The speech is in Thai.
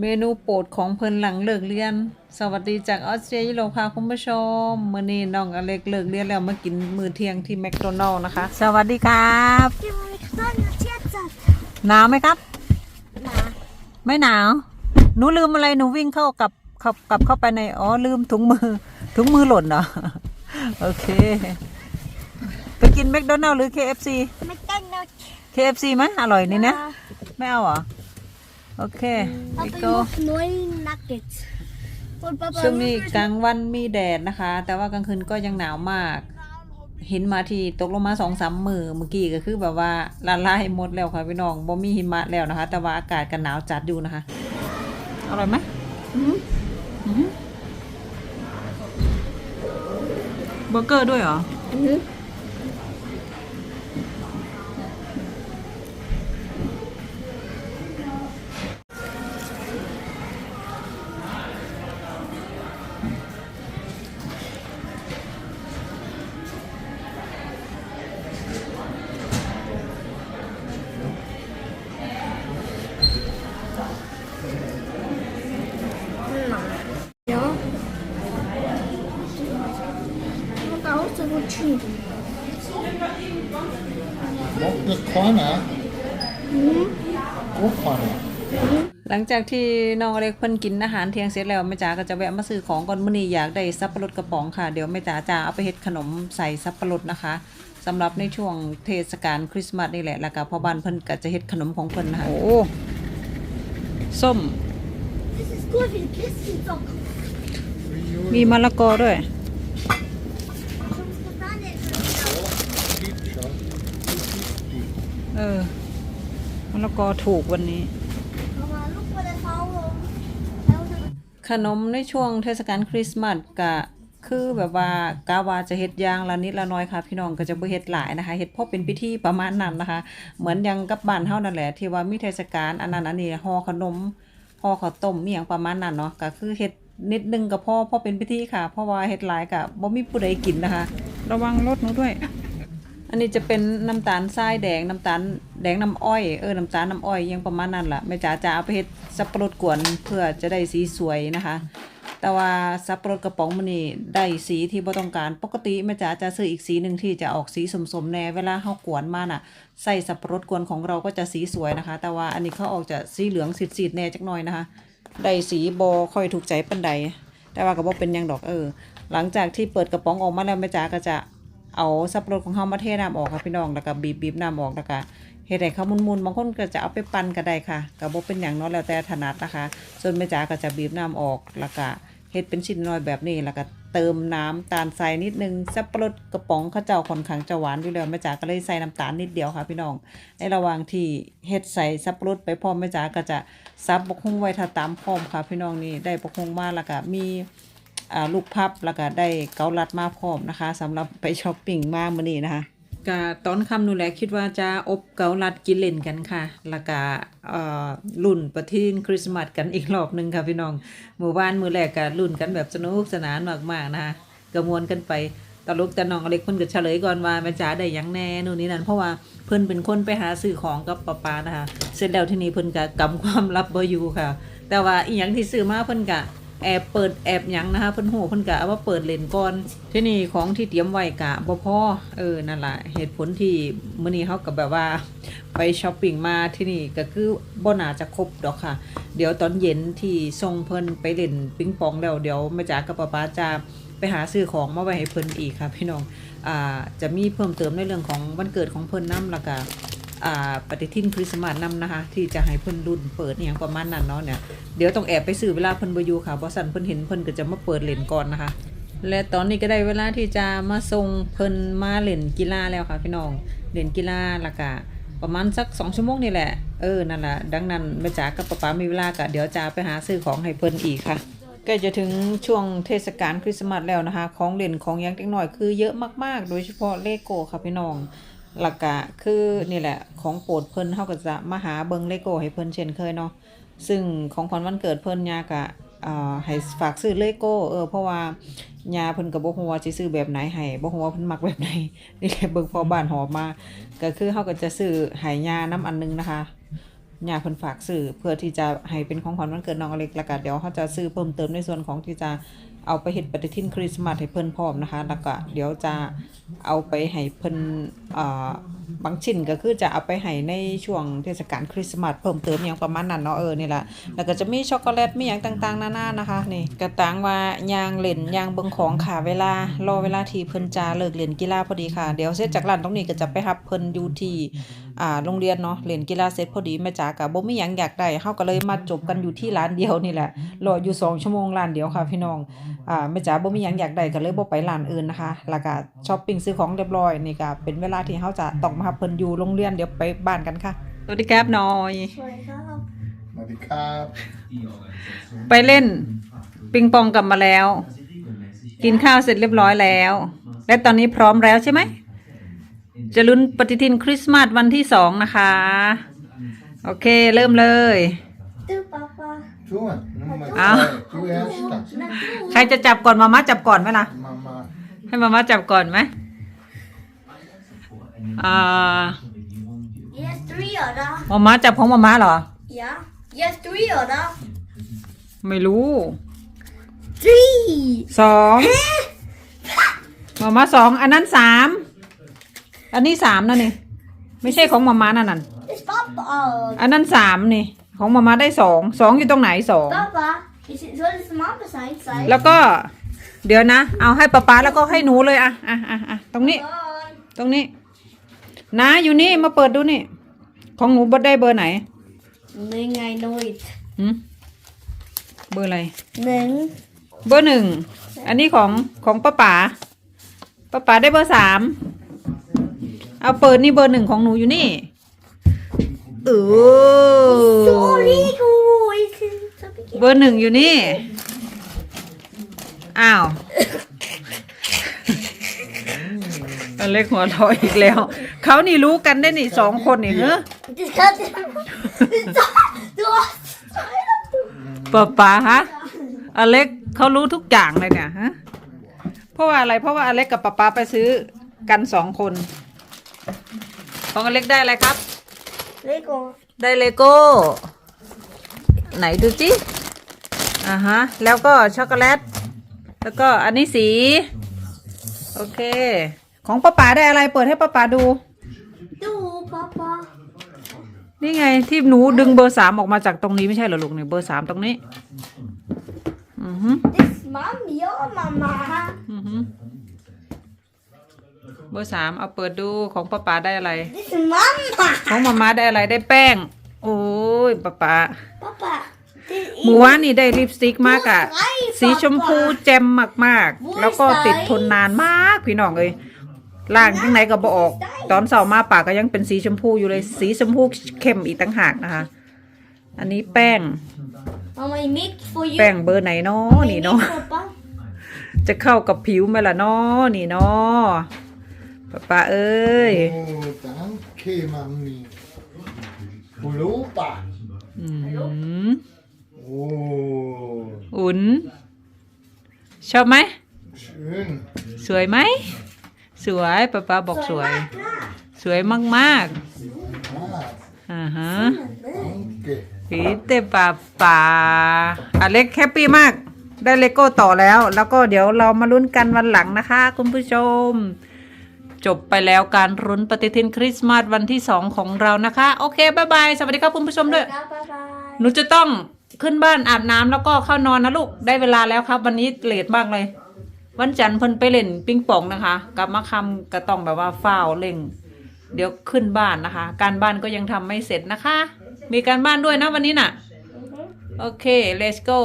เมนูโปรดของเพิ่นหลังเลิกเรียน สวัสดีจากออสเตรเลียค่ะคุณผู้ชมมื้อนี้น้องอเล็กเลิกเรียนแล้วมากินมื้อเที่ยงที่แมคโดนัลล์นะคะ สวัสดีครับ Die McDonald's jetzt hat. หนาวไหมครับ Na, ไม่หนาวหนูลืมอะไรหนูวิ่งเข้ากับเข้ากลับเข้าไปในอ๋อลืมถุงมือถุงมือหล่นเหรอโอเค ไปกินแมคโดนัลล์หรือ KFC McDonald's. KFC ไหมอร่อยนี่นะ Ja, ไม่เอาเหรอ โอเค aber ไป ich โก noch neun Nuggets. Und Papa, ช่วงนี้ wie viel กลางวันมีแดดนะคะ แต่ว่ากลางคืนก็ยังหนาวมากหินมาที่ตกลงมาสองสามมือเมื่อกี้ก็คือแบบว่าละลายหมดแล้วค่ะพี่น้องบ่มีหิมะแล้วนะคะ แต่ว่าอากาศกันหนาวจัดอยู่นะคะ อร่อยไหมอืมอืมเบอร์เกอร์ด้วยเหรอ Mhm. Corner? What corner? หลังจากที่น้องอเล็กเพิ่นกินอาหารเที่ยงเสร็จแล้วแม่จ๋าก็จะแวะมาซื้อของก่อนมื้อนี้อยากได้สับปะรดกระป๋องค่ะ เดี๋ยวแม่จ๋าจะเอาไปเฮ็ดขนมใส่สับปะรดนะคะสำหรับในช่วงเทศกาลคริสต์มาสนี่แหละแล้วก็พ่อบ้านเพิ่นก็จะเฮ็ดขนมของเพิ่นนะคะโอ้ส้ม Das ist gut wie Kissensock. มีมะละกอด้วย เออมะละกอถูกวันนี้ Aber look what I found. ขนมในช่วงเทศกาลคริสต์มาสก็คือแบบว่ากาวาจะเฮ็ดอย่างละนิดละน้อยค่ะ พี่น้องก็จะบ่เฮ็ดหลายนะคะเฮ็ดพอเป็นพิธีประมาณนั้นนะคะ เหมือนอยังกับบ้านเฮานั่นแหละที่ว่ามีเทศกาลอันนั้นอันนี้ห่อขนมห่อข้าวต้มอีหยังประมาณนั้นเนาะก็คือเฮ็ดนิดนึงก็พอพอเป็นพิธีค่ะ เพราะว่าเฮ็ดหลายก็บ่มีผู้ใดกินนะคะ ระวังรถหนูด้วย อันนี้จะเป็นน้ำตาลทรายแดงน้ำตาลแดงน้ำอ้อยเออน้ำตาลน้ำอ้อยยังประมาณนั้นล่ะแม่จ๋าจะเอาไปเฮ็ดสับปะรดกวนเพื่อจะได้สีสวยนะคะ แต่ว่าสับปะรดกระป๋องมันนี่ได้สีที่บ่ต้องการปกติแม่จ๋าจะซื้ออีกสีหนึ่งที่จะออกสีสมๆแน่เวลาเฮากวนมาน่ะใส่สับปะรดกวนของเราก็จะสีสวยนะคะ แต่ว่าอันนี้เขาออกจะสีเหลืองสีดๆแน่จักหน่อยนะคะได้สีบ่ค่อยถูกใจปานใดแต่ว่าก็บ่เป็นยังดอกเออ หลังจากที่เปิดกระป๋องออกมาแล้วแม่จ๋าก็จะ เอาสับปะรดของเฮามาเทน้ำออกค่ะพี่น้องแล้วก็บีบบีบน้ำออกแล้วก็เฮ็ดให้เขามุนๆบางคนก็จะเอาไปปั่นก็ได้ค่ะก็บ่เป็นหยังเนาะแล้วแต่ถนัดนะคะ ส่วนแม่จ๋าก็จะบีบน้ำออกแล้วก็เฮ็ดเป็นชิ้นน้อยแบบนี้แล้วก็เติมน้ำตาลทรายนิดนึงสับปะรดกระป๋องเขาเจ้าค่อนข้างจะหวานอยู่แล้วแม่จ๋าก็เลยใส่น้ำตาลนิดเดียวค่ะพี่น้อง ในระหว่างที่เฮ็ดใส่สับปะรดไปพร้อมแม่จ๋าก็จะซับบกฮุ่งไว้ถ้าตามพร้อมค่ะพี่น้องนี่ได้บกฮุ่งมาแล้วก็มี ลูกพับแล้วก็ได้เกาลัดมาพร้อมนะคะสำหรับไปช้อปปิ้งมามื้อนี้นะคะก็ตอนค่ำนู่นแหละคิดว่าจะอบเกาลัดกินเล่นกันค่ะ แล้วก็เอ่อรุ่นประทินคริสต์มาสกันอีกรอบหนึงค่ะพี่น้องหมู่บ้านมือแรกก็รุ่นกันแบบสนุกสนานมากๆนะคะกระมวลกันไปตลกแต่น้องเล็กเพิ่นก็เฉลยก่อนว่าแม่จ๋าได้ยังแน่นู่นนี่นั่นเพราะว่าเพิ่นเป็นคนไปหาซื้อของกับป้าปานะคะเสร็จแล้วที่นี้เพิ่นก็กำความลับบ่อยู่ค่ะ แต่ว่าอีหยังที่ซื้อมาเพิ่นก็ แอบเปิดแอบหยังนะคะเพิ่นโหเพิ่นก็เอาว่าเปิดเลนก่อนที่นี้ของที่เตรียมไว้กะบ่พอเออนั่นแหละเหตุผลที่มื้อนี้เฮาก็แบบว่า ไปช้อปปิ้งมาที่นี่ก็คือบ่น่าจะครบดอกค่ะ เดี๋ยวตอนเย็นที่ส่งเพิ่นไปเล่นปิงปองแล้วเดี๋ยวแม่จ๋ากับป๊าป๊าจะไปหาซื้อของมาไว้ให้เพิ่นอีกค่ะ พี่น้องอ่าจะมีเพิ่มเติมในเรื่องของวันเกิดของเพิ่นนํแล้วก็อ่า ปฏิทินคริสต์มาสนำนะคะ ที่จะให้เพิ่นรุ่นเปิดอย่างประมาณนั้นเนาะเนี่ยเดี๋ยวต้องแอบไปซื้อเวลาเพิ่นบ่อยู่ค่ะบ่ซั่นเพิ่นเห็นเพิ่นก็จะมาเปิดเล่นก่อนนะคะ และตอนนี้ก็ได้เวลาที่จะมาส่งเพิ่นมาเล่นกีฬาแล้วค่ะพี่น้องเล่นกีฬาแล้วก็ประมาณสัก2ชั่วโมงนี่แหละ เออ นั่นล่ะดังนั้นแม่จ๋ากับป๊าป๊ามีเวลาก็เดี๋ยวจะไปหาซื้อของให้เพิ่นอีกค่ะใกล้จะถึงช่วงเทศกาลคริสต์มาสแล้วนะคะ ของเล่นของยังเล็กน้อยคือเยอะมากๆ โดยเฉพาะเลโก้ค่ะพี่น้อง หลักกะคือนี่แหละของโปรดเพิ่นเฮาก็จะมาหาเบิงเลโก้ให้เพิ่นเช่นเคยเนาะซึ่งของขวัญวันเกิดเพิ่นยากะให้ฝากซื้อเลโก้เออเพราะว่ายาเพิ่นก็บ่ฮู้ว่าสิซื้อแบบไหนให้บ่ฮู้ว่าเพิ่นมักแบบไหนนี่แหละเบิ่งพอบ้านหอบมาก็คือเฮาก็จะซื้อให้ยาน้ำอันนึงนะคะญาเพิ่นฝากซื้อเพื่อที่จะให้เป็นของขวัญวันเกิดน้องอเล็กแล้วก็เดี๋ยวเขาจะซื้อเพิ่มเติมในส่วนของที่จะ เอาไปเฮ็ดปฏิทินคริสต์มาสให้เพิ่นพร้อมนะคะ แล้วก็เดี๋ยวจะเอาไปให้เพิ่นบางชิ้นก็คือจะเอาไปให้ในช่วงเทศกาลคริสต์มาสเพิ่มเติมอย่างประมาณนั้นเนาะเออนี่แหละแล้วก็จะมีช็อกโกแลตมีอย่างต่างๆนานานะคะนี่กระตังว่ายางเล่นยางเบิงของค่ะเวลารอเวลาที่เพิ่นจะเลิกเล่นกีฬาพอดีค่ะเดี๋ยวเสร็จจากร้านตรงนี้ก็จะไปรับเพิ่นอยู่ที่ อ่าโรงเรียนเนาะเล่นกีฬาเสร็จพอดีแม่จ๋ากับบ่มีหยังอยากได้เฮาก็เลยมาจบกันอยู่ที่ร้านเดียวนี่แหละรออยู่ 2 ชั่วโมงร้านเดียวค่ะพี่น้องอ่าแม่จ๋าบ่มีหยังอยากได้ก็เลยบ่ไปร้านอื่นนะคะแล้วก็ช้อปปิ้งซื้อของเรียบร้อยนี่ก็เป็นเวลาที่เฮาจะต้องมารับเพิ่นอยู่โรงเรียนเดี๋ยวไปบ้านกันค่ะสวัสดีครับน้อย สวัสดีครับ สวัสดีครับไปเล่นปิงปองกลับมาแล้ว กินข้าวเสร็จเรียบร้อยแล้ว และตอนนี้พร้อมแล้วใช่ไหม จะลุ้นปฏิทินคริสต์มาสวันที่สองนะคะ โอเค เริ่มเลยตู้ป๊าป๊าช่วยน้ำมันเอาช่วยแอสตักนั่นตู้ใครจะจับก่อนมาม่าจับก่อนไหมล่ะมามาให้มาม่าจับก่อนไหมอ่า yes three เหรอนะ มาม่าจับของมาม่าเหรอ yeah yes three เหรอนะ ไม่รู้ three สองมาม่าสองอันนั้นสาม อันนี้สามนะนี่ ไม่ใช่ของมาม่านั่นน่ะ it's papa เอ่ออันนั้นสามนี่ ของมาม่าได้สองสองอยู่ตรงไหนสอง papa is it soll es Mama sein sein แล้วก็ เดี๋ยวนะ เอาให้ป๊าป๊าแล้วก็ให้หนูเลยอะอะอะอะตรงนี้ตรงนี้ นะอยู่นี่มาเปิดดูนี่ ของหนูเบอร์ได้เบอร์ไหนหนึ่งไง nooit หืมเบอร์อะไรหนึ่งเบอร์หนึ่ง อันนี้ของของป้าป๋าป้าป๋าได้เบอร์สาม เอาเปิดนี่เบอร์หนึ่งของหนูอยู่นี่เออ sorry กูอีกจะไปกินเบอร์หนึ่งอยู่นี่ อ้าว อเล็กหัวเราะอีกแล้ว เขานี่รู้กันได้นี่สองคนนี่เฮ้อ Das kann du hast ป้าป๋าฮะ อเล็กเขารู้ทุกอย่างเลยเนี่ยฮะ เพราะว่าอะไร เพราะว่าอเล็กกับป๊าป๊าไปซื้อกันสองคน ของอเล็กได้อะไรครับ Lego ได้เลโก้ ไหนดูจิอ่าฮะ แล้วก็ช็อกโกแลต แล้วก็อันนี้สี โอเค ของป้าป๋าได้อะไรเปิดให้ป้าป๋าดู du Papa นี่ไงที่หนูดึงเบอร์สามออกมาจากตรงนี้ไม่ใช่เหรอลูกเนี่ยเบอร์สามตรงนี้ อือฮึ das Mami ja Mama อือฮึ เบอร์สามเอาเปิดดูของป้าป๋าได้อะไร das Mama ของมาม่าได้อะไรได้แป้ง โอ้ยป้าป๋า Papa das หมูว่านี่ได้ลิปสติกมากอะไอ้สีชมพูแจ่มมากๆ แล้วก็ติดทนนานมากพี่น้องเอ้ยล่างยังไงก็บออก ตอนเสาร์มาปากก็ยังเป็นสีชมพูอยู่เลยสีชมพูเข้มอีกต่างหากนะคะ อันนี้แป้ง Mama I make for you แป้งเบอร์ไหนเนาะ I นี่ make เนาะ Papa จะเข้ากับผิวไหมล่ะเนาะนี่เนาะ ป้าป๋าเอ้ยโอ้ดังเคมัมมี่ฮูลูปะอืมโอ้อุ่น ชอบไหม schön สวยไหม สวยป้าป๋าบอกสวย สวยมาก ah ๆอ่าฮะ danke ปีเตป่าป่าอเล็กแฮปปี้มาก ได้เลโก้ต่อแล้ว แล้วก็เดี๋ยวเรามาลุ้นกันวันหลังนะคะ คุณผู้ชม จบไปแล้วการรุ้นปฏิทินคริสต์มาสวันที่สองของเรานะคะ โอเคบายบายสวัสดีครับคุณผู้ชมด้วย Bye หนูจะต้องขึ้นบ้านอาบน้ำแล้วก็เข้านอนนะลูก ได้เวลาแล้วครับ วันนี้เลทมากเลย วันจันทร์เพิ่นไปเล่นปิงปองนะคะ กลับมาคำก็ต้องแบบว่าเฝ้าวเล่ง เดี๋ยวขึ้นบ้านนะคะ การบ้านก็ยังทำไม่เสร็จนะคะ มีการบ้านด้วยนะวันนี้น่ะ โอเค let's go